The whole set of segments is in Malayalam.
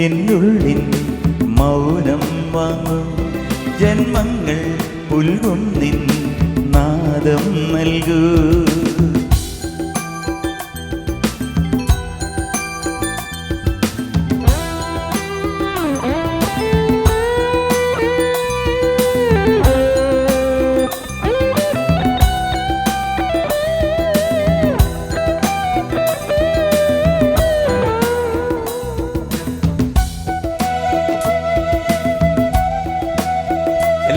എന്നുള്ളിൽ മൗനം വാങ്ങു. ജന്മങ്ങൾ പുൽകും നിൻ നാദം നൽകൂ.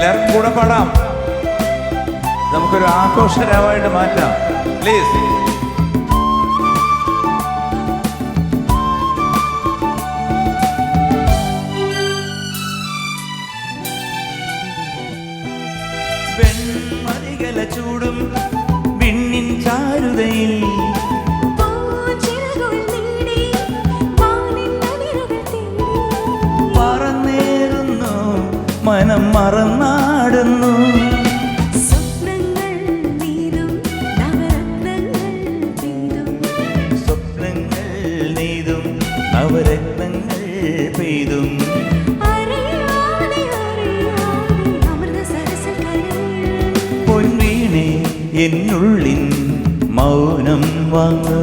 എല്ലാവർക്കും കൂടെ പാടാം. നമുക്കൊരു ആഘോഷരാവായിട്ട് മാറ്റാം. പ്ലീസ് വെൺമതികല ചൂടും വിണ്ണിൻ ചാരുതയിൽ. മനം നീടി മറന്നാടുന്നു സ്വപ്നങ്ങൾ നീതും നവരത്നങ്ങൾ പെയ്തും. പൊൻവീണെ എന്നുള്ളിൻ മൗനം വാങ്ങൂ.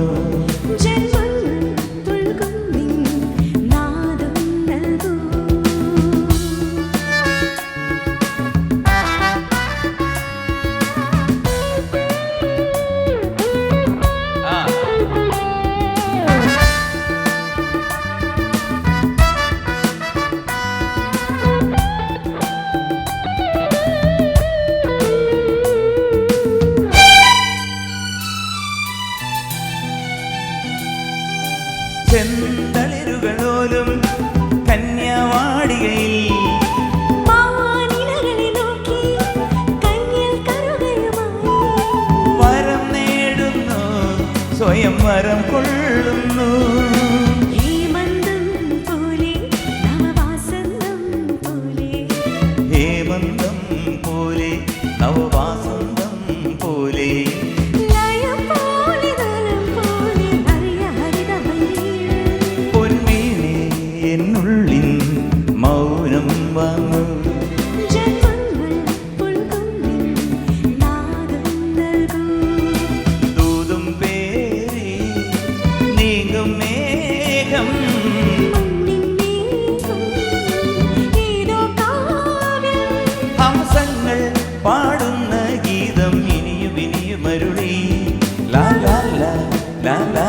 ചെന്തളിരുകളോലും കന്യാവാടികയിൽ പാടുന്ന ഗീതം ഇനിയും ഇനിയും അരുളി ലാ ലാ ലാ ലാ ലാ ലാ